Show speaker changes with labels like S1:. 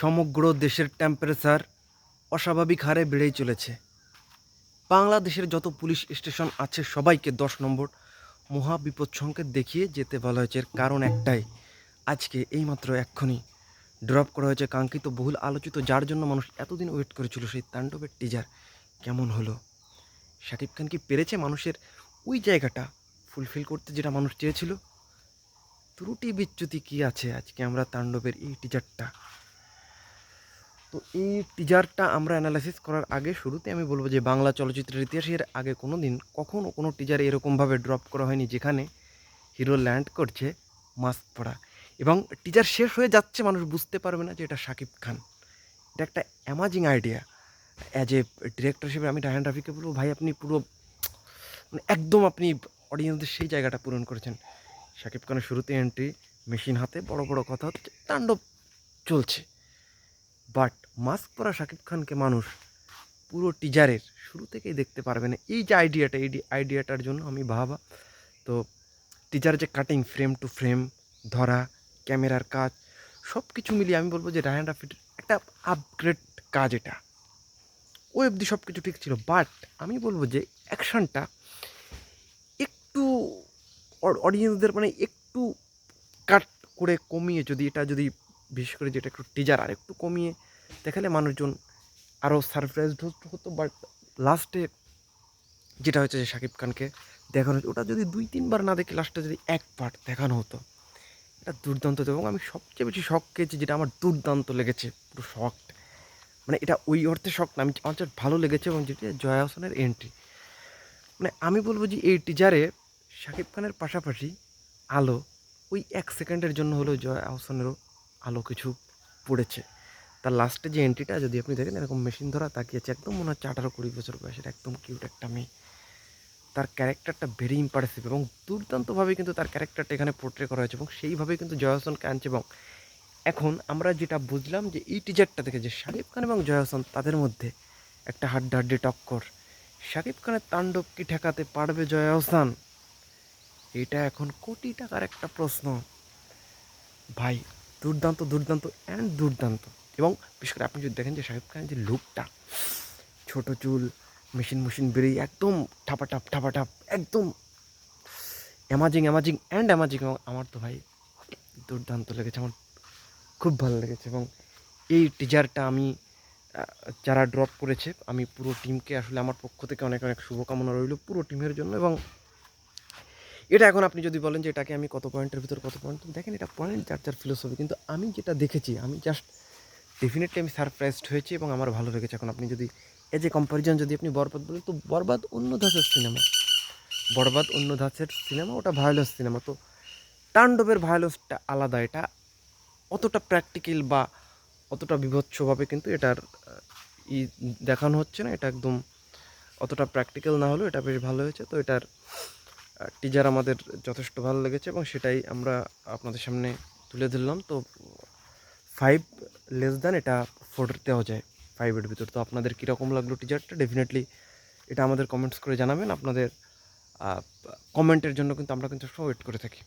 S1: সমগ্র দেশের টেম্পারেচার অস্বাভাবিক হারে বেড়েই চলেছে। বাংলাদেশের যত পুলিশ স্টেশন আছে, সবাইকে দশ নম্বর মহা বিপদ সংকেত দেখিয়ে যেতে বলা হয়েছে। এর কারণ একটাই, আজকে এইমাত্র এক্ষুনি ড্রপ করা হয়েছে কাঙ্ক্ষিত বহুল আলোচিত, যার জন্য মানুষ এতদিন ওয়েট করেছিল। সেই তাণ্ডবের টিজার কেমন হলো? শাকিব খান কি পেরেছে মানুষের ওই জায়গাটা ফুলফিল করতে যেটা মানুষ চেয়েছিল? ত্রুটি বিচ্যুতি কি আছে আজকে আমরা তাণ্ডবের এই টিজারটা তো এই টিজারটা আমরা অ্যানালাইসিস করার আগে শুরুতে আমি বলব যে বাংলা চলচ্চিত্রের ইতিহাসের আগে কোনো দিন কখনও কোনো টিজার এরকমভাবে ড্রপ করা হয়নি যেখানে হিরো ল্যান্ড করছে মাস্ক পরা এবং টিজার শেষ হয়ে যাচ্ছে, মানুষ বুঝতে পারবে না যে এটা শাকিব খান। এটা একটা amazing idea as a director হিসেবে আমি রায়হান রাফিকে বলব, ভাই, আপনি পুরো মানে একদম আপনি অডিয়েন্সদের সেই জায়গাটা পূরণ করেছেন। শাকিব খানের শুরুতে এন্ট্রি মেশিন হাতে, বড় বড় কথা হচ্ছে, তাণ্ডব চলছে। বাট মাস্ক পরা শাকিব খানকে মানুষ পুরো টিজারের শুরু থেকেই দেখতে পারবে না। এই যে আইডিয়াটা এই আইডিয়াটার জন্য আমি ভাবা তো টিজার যে কাটিং ফ্রেম টু ফ্রেম ধরা, ক্যামেরার কাজ সব কিছু মিলিয়ে আমি বলব যে রায়ান রাফির একটা আপগ্রেড কাজ এটা। ও অবধি সব কিছু ঠিক ছিল। বাট আমি বলব যে অ্যাকশনটা একটু অডিয়েন্সদের মানে একটু কাট করে কমিয়ে যদি এটা যদি বিশেষ করে যেটা একটু টিজার আর একটু কমিয়ে দেখালে মানুষজন আরও সারপ্রাইজড হতো বাট লাস্টে যেটা হচ্ছে যে শাকিব খানকে দেখানো হচ্ছে ওটা যদি দুই, তিনবার না দেখে লাস্টে যদি এক পার্ট দেখানো হতো, এটা দুর্দান্ত। হতো এবং আমি সবচেয়ে বেশি শখ খেয়েছি, যেটা আমার দুর্দান্ত লেগেছে, পুরো শখ মানে এটা ওই অর্থে শখ না, আমি আমার ভালো লেগেছে এবং যেটা জয়া হোসেনের এন্ট্রি মানে আমি বলব যে এই টিজারে শাকিব খানের পাশাপাশি আলো ওই এক সেকেন্ডের জন্য হলেও জয়া আহসানেরও আলো কিছু পড়েছে। তার লাস্টে যে এন্ট্রিটা যদি আপনি দেখেন, এরকম মেশিন ধরা তাকিয়েছে একদম মনে হচ্ছে আঠারো কুড়ি বছর বয়সের একদম কিউট একটা মেয়ে। তার ক্যারেক্টারটা ভেরি ইম্পারেসিভ এবং দুর্দান্তভাবে কিন্তু তার ক্যারেক্টারটা এখানে পোর্ট্রে করা হয়েছে এবং সেইভাবেই কিন্তু জয়া হোসেনকে আনছে এবং এখন আমরা যেটা বুঝলাম যে এই টিজারটা থেকে যে শাকিব খান এবং জয়া হোসেন তাদের মধ্যে একটা হাড্ডাহাড্ডি টক্কর। শাকিব খানের তাণ্ডব কি ঠেকাতে পারবে জয়া হোসেন? এটা এখন কোটি টাকার একটা প্রশ্ন। ভাই দুর্দান্ত দুর্দান্ত অ্যান্ড দুর্দান্ত। এবং বিশেষ করে আপনি যদি দেখেন যে শাকিব খানের যে লুকটা ছোট চুল মেশিন মেশিন বেরিয়ে একদম ঠাপাটাপ ঠাপাটাপ একদম অ্যামাজিং অ্যামাজিং অ্যান্ড অ্যামাজিং এবং আমার তো ভাই দুর্দান্ত লেগেছে, আমার খুব ভালো লেগেছে এবং এই টিজারটা আমি যারা ড্রপ করেছে, আমি পুরো টিমকে আসলে আমার পক্ষ থেকে অনেক অনেক শুভকামনা রইল পুরো টিমের জন্য এবং এটা এখন আপনি যদি বলেন যে এটাকে আমি কত পয়েন্টের ভিতর কত পয়েন্ট দেখেন এটা পয়েন্ট যার যার ফিলোসফি কিন্তু আমি যেটা দেখেছি, আমি জাস্ট ডেফিনেটলি আমি সারপ্রাইজড হয়েছি এবং আমার ভালো লেগেছে। এখন আপনি যদি এজ এ কম্পারিজন যদি আপনি বরবাদ বলেন, তো বরবাদ অন্য ধাঁচের সিনেমা বরবাদ অন্য ধাঁচের সিনেমা ওটা ভায়োলেন্স সিনেমা তো তাণ্ডবের ভায়োলেন্সটা আলাদা, এটা অতটা প্র্যাকটিক্যাল বা অতটা বিভৎসভাবে কিন্তু এটার ই দেখানো হচ্ছে না। এটা একদম অতটা প্র্যাকটিক্যাল না হলেও এটা বেশ ভালো হয়েছে। তো এটার টিজার আমাদের যথেষ্ট ভালো লেগেছে এবং সেটাই আমরা আপনাদের সামনে তুলে ধরলাম। তো ফাইভ লেস দ্যান এটা ফোর দেওয়া যায়। ফাইভের ভিতর। তো আপনাদের কীরকম লাগল টিজারটা ডেফিনেটলি এটা আমাদের কমেন্টস করে জানাবেন। আপনাদের কমেন্টের জন্য কিন্তু আমরা কিন্তু ওয়েট করে থাকি।